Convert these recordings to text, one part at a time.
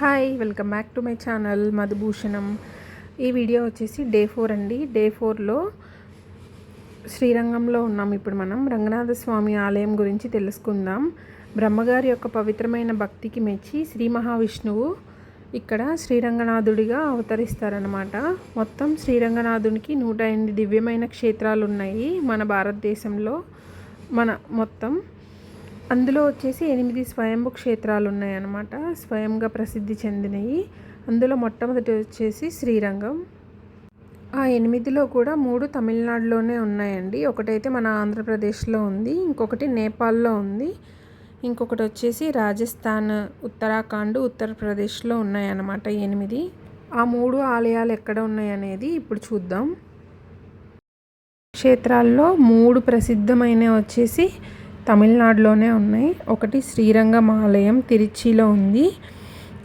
Hi welcome back to my channel Madhubhushanam. ఈ video వచ్చేసి day four అండి. Day ఫోర్లో శ్రీరంగంలో ఉన్నాం ఇప్పుడు మనం. రంగనాథ స్వామి ఆలయం గురించి తెలుసుకుందాం. బ్రహ్మగారి యొక్క పవిత్రమైన భక్తికి మెచ్చి శ్రీ మహావిష్ణువు ఇక్కడ శ్రీరంగనాథుడిగా అవతరిస్తారనమాట మొత్తం శ్రీరంగనాథునికి నూట ఎనిమిది దివ్యమైన క్షేత్రాలు ఉన్నాయి మన భారతదేశంలో. మన మొత్తం అందులో వచ్చేసి ఎనిమిది స్వయంభు క్షేత్రాలు ఉన్నాయన్నమాట స్వయంగా ప్రసిద్ధి చెందినవి అందులో మొట్టమొదటి వచ్చేసి శ్రీరంగం. ఆ ఎనిమిదిలో కూడా మూడు తమిళనాడులోనే ఉన్నాయండి. ఒకటైతే మన ఆంధ్రప్రదేశ్లో ఉంది ఇంకొకటి నేపాల్లో ఉంది. ఇంకొకటి వచ్చేసి రాజస్థాన్ ఉత్తరాఖండ్ ఉత్తరప్రదేశ్లో ఉన్నాయన్నమాట ఎనిమిది. ఆ మూడు ఆలయాలు ఎక్కడ ఉన్నాయనేది ఇప్పుడు చూద్దాం. క్షేత్రాల్లో మూడు ప్రసిద్ధమైన వచ్చేసి తమిళనాడులోనే ఉన్నాయి. ఒకటి శ్రీరంగం ఆలయం తిరుచిలో ఉంది.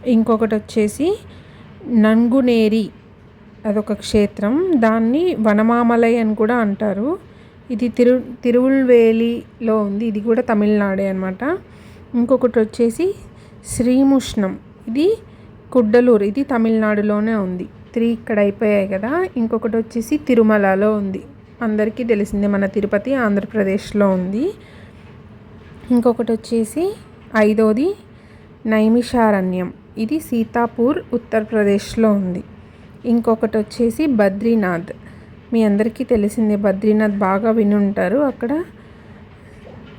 ఇంకొకటి వచ్చేసి నంగునేరి అదొక క్షేత్రం. దాన్ని వనమామలై అని కూడా అంటారు. ఇది తిరు తిరువుల్వేలిలో ఉంది. ఇది కూడా తమిళనాడే అనమాట ఇంకొకటి వచ్చేసి శ్రీముష్ణం. ఇది కుడ్డలూరు. ఇది తమిళనాడులోనే ఉంది. త్రీ ఇక్కడ అయిపోయాయి కదా. ఇంకొకటి వచ్చేసి తిరుమలలో ఉంది. అందరికీ తెలిసిందే మన తిరుపతి ఆంధ్రప్రదేశ్లో ఉంది. ఇంకొకటి వచ్చేసి ఐదోది నైమిషారణ్యం. ఇది సీతాపూర్ ఉత్తరప్రదేశ్లో ఉంది. ఇంకొకటి వచ్చేసి బద్రీనాథ్. మీ అందరికీ తెలిసిందే బద్రీనాథ్ బాగా వినుంటారు. అక్కడ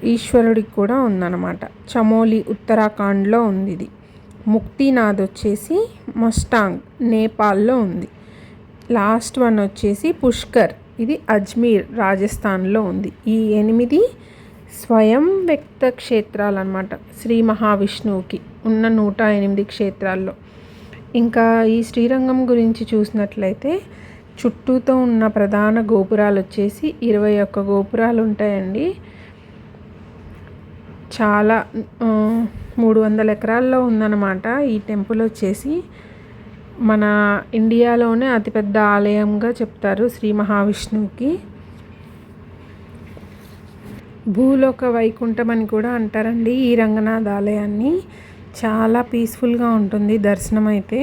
ఈశ్వరుడికి కూడా ఉందన్నమాట. చమోలి ఉత్తరాఖండ్లో ఉంది ఇది. ముక్తినాథ్ వచ్చేసి మస్టాంగ్ నేపాల్లో ఉంది. లాస్ట్ వన్ వచ్చేసి పుష్కర్. ఇది అజ్మీర్ రాజస్థాన్లో ఉంది. ఈ ఎనిమిది స్వయం వ్యక్త క్షేత్రాలు అనమాట శ్రీ మహావిష్ణువుకి ఉన్న నూట ఎనిమిది క్షేత్రాల్లో. ఇంకా ఈ శ్రీరంగం గురించి చూసినట్లయితే చుట్టూతో ఉన్న ప్రధాన గోపురాలు వచ్చేసి ఇరవై ఒక్క గోపురాలు ఉంటాయండి చాలా మూడు వందల ఎకరాల్లో ఉందన్నమాట. ఈ టెంపుల్ వచ్చేసి మన ఇండియాలోనే అతిపెద్ద ఆలయంగా చెప్తారు శ్రీ మహావిష్ణువుకి. భూలోక వైకుంఠం అని కూడా అంటారండి ఈ రంగనాథ ఆలయాన్ని చాలా పీస్ఫుల్గా ఉంటుంది దర్శనం అయితే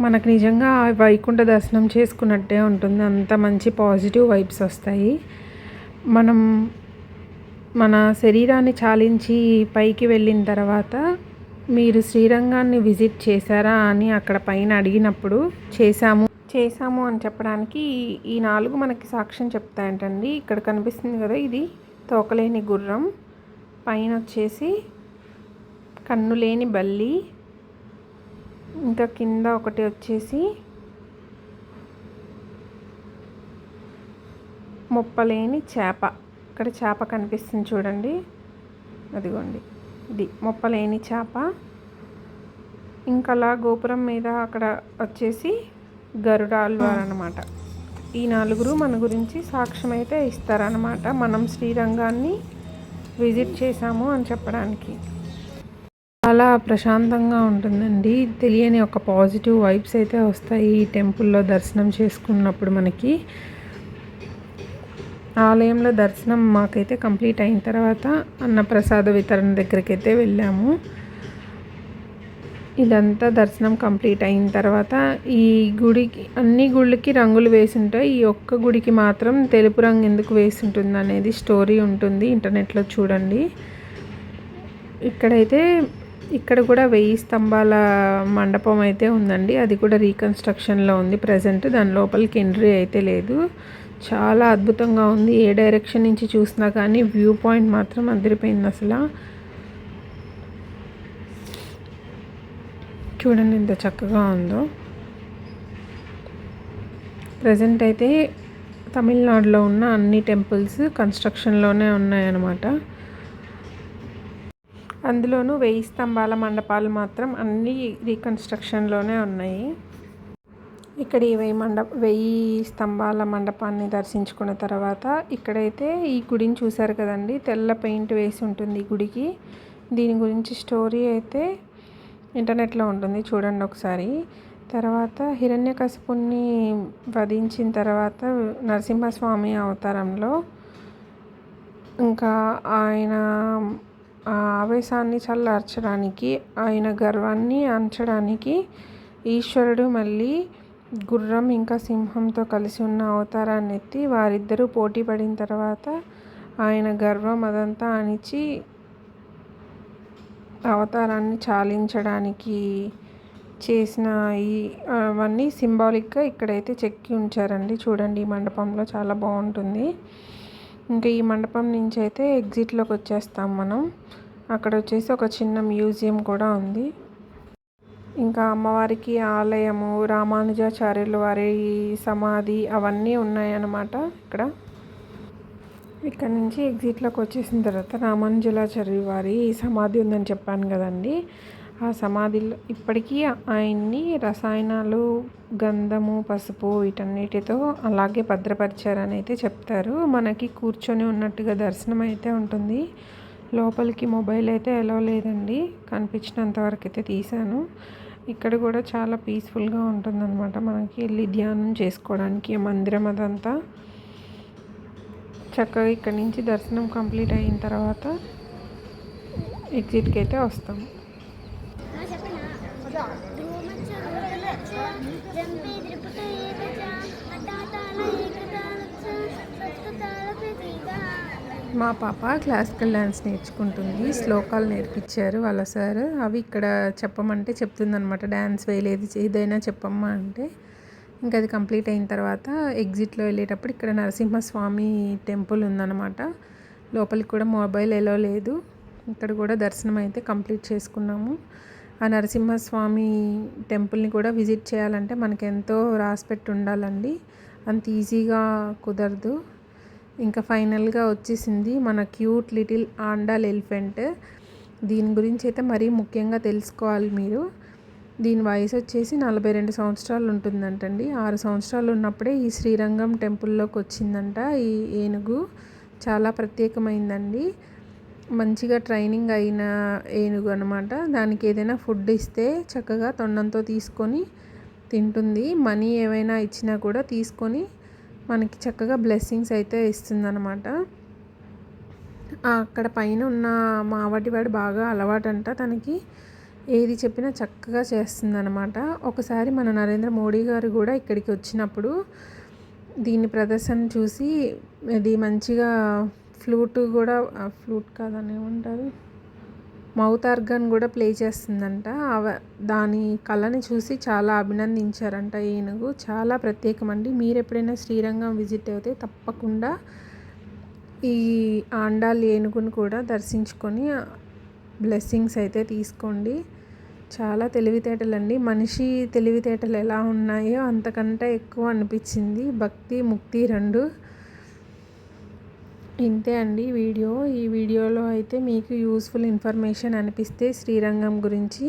మనకు నిజంగా వైకుంఠ దర్శనం చేసుకున్నట్టే ఉంటుంది. అంత మంచి పాజిటివ్ వైబ్స్ వస్తాయి. మనం మన శరీరాన్ని చాలించి పైకి వెళ్ళిన తర్వాత మీరు శ్రీరంగాన్ని విజిట్ చేశారా అని అక్కడ పైన అడిగినప్పుడు చేశాము. చేశాము అని చెప్పడానికి ఈ నాలుగు మనకి సాక్ష్యం చెప్తాయంటండి. ఇక్కడ కనిపిస్తుంది కదా ఇది. తోకలేని గుర్రం పైన వచ్చేసి కన్నులేని బల్లి ఇంకా కింద ఒకటి వచ్చేసి మొప్పలేని చేప. ఇక్కడ చేప కనిపిస్తుంది చూడండి. అదిగోండి. ఇది మొప్పలేని చేప. ఇంకలా అలా గోపురం మీద అక్కడ వచ్చేసి గరుడాల్వార్ అనమాట ఈ నలుగురు మన గురించి సాక్ష్యం అయితే ఇస్తారనమాట మనం శ్రీరంగాన్ని విజిట్ చేశాము అని చెప్పడానికి. చాలా ప్రశాంతంగా ఉంటుందండి. తెలియని ఒక పాజిటివ్ వైబ్స్ అయితే వస్తాయి ఈ టెంపుల్లో దర్శనం చేసుకున్నప్పుడు మనకి. ఆలయంలో దర్శనం మాకైతే కంప్లీట్ అయిన తర్వాత అన్నప్రసాద వితరణ దగ్గరికి అయితే వెళ్ళాము. ఇదంతా దర్శనం కంప్లీట్ అయిన తర్వాత ఈ గుడికి అన్ని గుళ్ళకి రంగులు వేసి ఉంటాయి ఈ ఒక్క గుడికి మాత్రం తెలుపు రంగు ఎందుకు వేసి ఉంటుంది అనేది స్టోరీ ఉంటుంది ఇంటర్నెట్లో చూడండి. ఇక్కడైతే ఇక్కడ కూడా వెయ్యి స్తంభాల మండపం అయితే ఉందండి. అది కూడా రీకన్స్ట్రక్షన్లో ఉంది ప్రజెంట్. దాని లోపలికి ఎంట్రీ అయితే లేదు. చాలా అద్భుతంగా ఉంది. ఏ డైరెక్షన్ నుంచి చూసినా కానీ వ్యూ పాయింట్ మాత్రం అదిరిపోయింది అసలు. చూడండి ఎంత చక్కగా ఉందో. ప్రజెంట్ అయితే తమిళనాడులో ఉన్న అన్ని టెంపుల్స్ కన్స్ట్రక్షన్లోనే ఉన్నాయన్నమాట. అందులోనూ వెయ్యి స్తంభాల మండపాలు మాత్రం అన్నీ రీకన్స్ట్రక్షన్లోనే ఉన్నాయి. ఇక్కడ ఈ వెయ్యి మండప వెయ్యి స్తంభాల మండపాన్ని దర్శించుకున్న తర్వాత ఇక్కడైతే ఈ గుడిని చూశారు కదండి. తెల్ల పెయింట్ వేసి ఉంటుంది ఈ గుడికి. దీని గురించి స్టోరీ అయితే ఇంటర్నెట్లో ఉంటుంది చూడండి ఒకసారి. తర్వాత హిరణ్యకశిపుణ్ణి వధించిన తర్వాత నరసింహస్వామి అవతారంలో ఇంకా ఆయన ఆవేశాన్ని చల్లార్చడానికి ఆయన గర్వాన్ని అంచడానికి ఈశ్వరుడు మళ్ళీ గుర్రం ఇంకా సింహంతో కలిసి ఉన్న అవతారాన్ని ఎత్తి వారిద్దరూ పోటీ పడిన తర్వాత ఆయన గర్వం అదంతా అణిచి అవతారాన్ని చాలించడానికి చేసిన ఈ అవన్నీ సింబాలిక్గా ఇక్కడైతే చెక్కి ఉంచారండి. చూడండి ఈ మండపంలో చాలా బాగుంటుంది. ఇంకా ఈ మండపం నుంచి అయితే ఎగ్జిట్లోకి వచ్చేస్తాం మనం. అక్కడ వచ్చేసి ఒక చిన్న మ్యూజియం కూడా ఉంది. ఇంకా అమ్మవారికి ఆలయము రామానుజాచార్యుల వారి సమాధి అవన్నీ ఉన్నాయన్నమాట ఇక్కడ. ఇక్కడ నుంచి ఎగ్జిట్లోకి వచ్చేసిన తర్వాత రామానుజలాచార్య వారి సమాధి ఉందని చెప్పాను కదండి. ఆ సమాధిలో ఇప్పటికీ ఆయన్ని రసాయనాలు గంధము పసుపు వీటన్నిటితో అలాగే భద్రపరిచారని అయితే చెప్తారు. మనకి కూర్చొని ఉన్నట్టుగా దర్శనం అయితే ఉంటుంది. లోపలికి మొబైల్ అయితే ఎలా లేదండి. కనిపించినంత వరకు అయితే తీశాను. ఇక్కడ కూడా చాలా పీస్ఫుల్గా ఉంటుందన్నమాట. మనకి వెళ్ళి ధ్యానం చేసుకోవడానికి మందిరం అదంతా. చక్కగా ఇక్కడ నుంచి దర్శనం కంప్లీట్ అయిన తర్వాత ఎగ్జిట్కి అయితే వస్తాం. మా పాప క్లాసికల్ డ్యాన్స్ నేర్చుకుంటుంది. శ్లోకాలు నేర్పించారు వాళ్ళ సార్. అవి ఇక్కడ చెప్పమంటే చెప్తుందనమాట డ్యాన్స్ వేయలేదు. ఏదైనా చెప్పమ్మా అంటే. ఇంకా అది కంప్లీట్ అయిన తర్వాత ఎగ్జిట్లో వెళ్ళేటప్పుడు ఇక్కడ నరసింహస్వామి టెంపుల్ ఉందన్నమాట. లోపలికి కూడా మొబైల్ ఎలా లేదు. ఇక్కడ కూడా దర్శనం అయితే కంప్లీట్ చేసుకున్నాము. ఆ నరసింహస్వామి టెంపుల్ని కూడా విజిట్ చేయాలంటే మనకెంతో ఎంతో రాసిపెట్టి ఉండాలండి. అంత ఈజీగా కుదరదు. ఇంకా ఫైనల్గా వచ్చేసింది మన క్యూట్ లిటిల్ ఆండాల్ ఎలిఫెంట్. దీని గురించి అయితే మరీ ముఖ్యంగా తెలుసుకోవాలి మీరు. దీని వయసు వచ్చేసి నలభై రెండు సంవత్సరాలు ఉంటుందంటండి. ఆరు సంవత్సరాలు ఉన్నప్పుడే ఈ శ్రీరంగం టెంపుల్లోకి వచ్చిందంట. ఈ ఏనుగు చాలా ప్రత్యేకమైందండి. మంచిగా ట్రైనింగ్ అయిన ఏనుగు అనమాట దానికి ఏదైనా ఫుడ్ ఇస్తే చక్కగా తొండంతో తీసుకొని తింటుంది. మనీ ఏమైనా ఇచ్చినా కూడా తీసుకొని మనకి చక్కగా బ్లెస్సింగ్స్ అయితే ఇస్తుందన్నమాట. అక్కడ పైన ఉన్న మావటివాడు బాగా అలవాటంట తనకి. ఏది చెప్పినా చక్కగా చేస్తుందన్నమాట. ఒకసారి మన నరేంద్ర మోడీ గారు కూడా ఇక్కడికి వచ్చినప్పుడు దీని ప్రదర్శన చూసి ఇది మంచిగా ఫ్లూట్ కూడా ఫ్లూట్ కాదని ఏమంటారు? మౌత్ ఆర్గన్ కూడా ప్లే చేస్తుందంట. అవ దాని కళని చూసి చాలా అభినందించారంట ఏనుగు. చాలా ప్రత్యేకమండి. మీరు ఎప్పుడైనా శ్రీరంగం విజిట్ అయితే తప్పకుండా ఈ ఆండాల్ ఏనుగును కూడా దర్శించుకొని బ్లెస్సింగ్స్ అయితే తీసుకోండి. చాలా తెలివితేటలండి. మనిషి తెలివితేటలు ఎలా ఉన్నాయో అంతకంటే ఎక్కువ అనిపించింది. భక్తి ముక్తి రెండు. ఇంతే అండి వీడియో. ఈ వీడియోలో అయితే మీకు యూస్ఫుల్ ఇన్ఫర్మేషన్ అనిపిస్తే శ్రీరంగం గురించి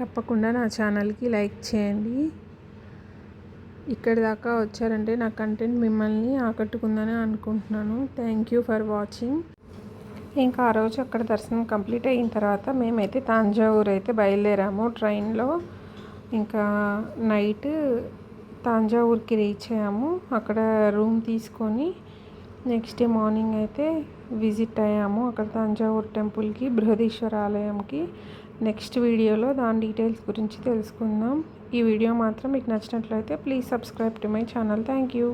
తప్పకుండా నా ఛానల్కి లైక్ చేయండి. ఇక్కడి దాకా వచ్చారంటే నా కంటెంట్ మిమ్మల్ని ఆకట్టుకుందని అనుకుంటున్నాను. Thank you for watching. ఇంకా ఆ రోజు అక్కడ దర్శనం కంప్లీట్ అయిన తర్వాత మేమైతే తాంజావూర్ అయితే బయలుదేరాము. ట్రైన్లో ఇంకా నైట్ తాంజావూర్కి రీచ్ అయ్యాము. అక్కడ రూమ్ తీసుకొని నెక్స్ట్ డే మార్నింగ్ అయితే విజిట్ అయ్యాము అక్కడ తంజావూర్ టెంపుల్కి బృహదీశ్వర ఆలయంకి. నెక్స్ట్ వీడియోలో దాని డీటెయిల్స్ గురించి తెలుసుకుందాం. ఈ వీడియో మాత్రం మీకు నచ్చినట్లయితే please subscribe to my channel. Thank you.